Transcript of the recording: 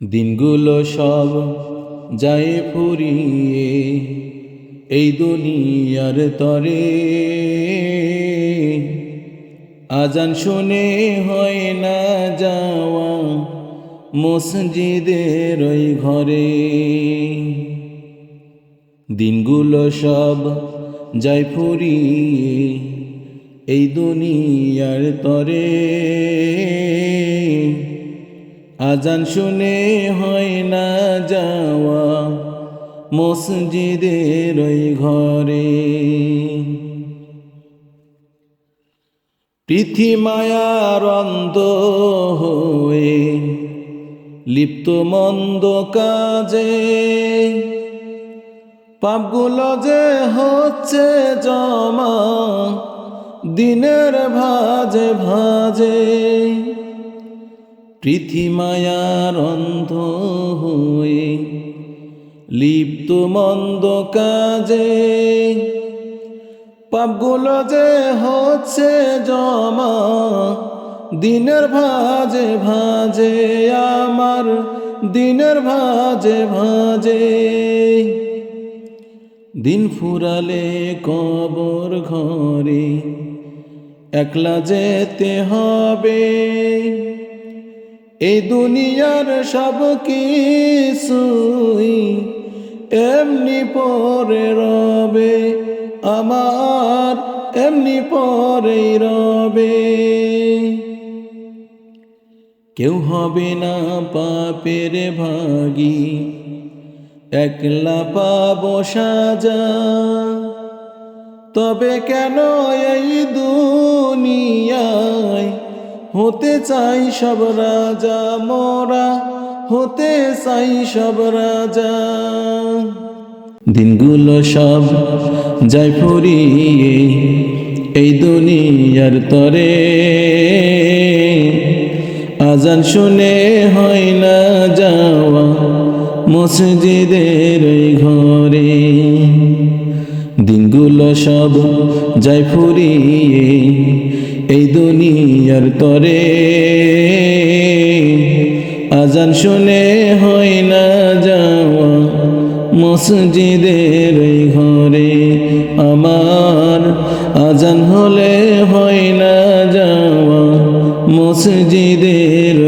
দিনগুলো সব যায় ফুরিয়ে এই দুনিয়ার তরে। আজান শুনে হয় না যাওয়া মসজিদের ওই ঘরে। দিনগুলো সব যায় ফুরিয়ে এই দুনিয়ার তরে। আজান শুনে হয় না যাওয়া। মসজিদের ওই ঘরে। পৃথিমায়ার অন্ধ হয়ে, লিপ্ত মন্দ কাজে। পাপগুলো যে হচ্ছে জমা, দিনের ভাজে ভাজে। পৃথিমায়ার অন্ধ হয়ে লিপ্ত মন্দ কাজে। পাপগুলো যে হচ্ছে জমা, দিনের ভাজে ভাজে, আমার দিনের ভাজে ভাজে। দিন ফুরালে কবর ঘরে, একলা যেতে হবে। এই দুনিয়ার সব কিছুই এমনি পরে রবে, আমার এমনি পরে রবে। কেউ হবে না পাপের ভাগী, একলা পাব সাজা। তবে কেন এই দুনিয়ায় হতে চাই সব রাজা, মোরা হতে চাই সব রাজা। দিনগুলো সব যায় ফুরিয়ে এই দুনিয়ার তরে। আজান শুনে হয় না যাওয়া মসজিদের ঘরে। দিনগুলো সব যায় ফুরিয়ে এই দুনিয়ার তরে আজান শুনে হয় না যাওয়া মসজিদের ঘরে আমার আজান হলে হয় না যাওয়া মসজিদের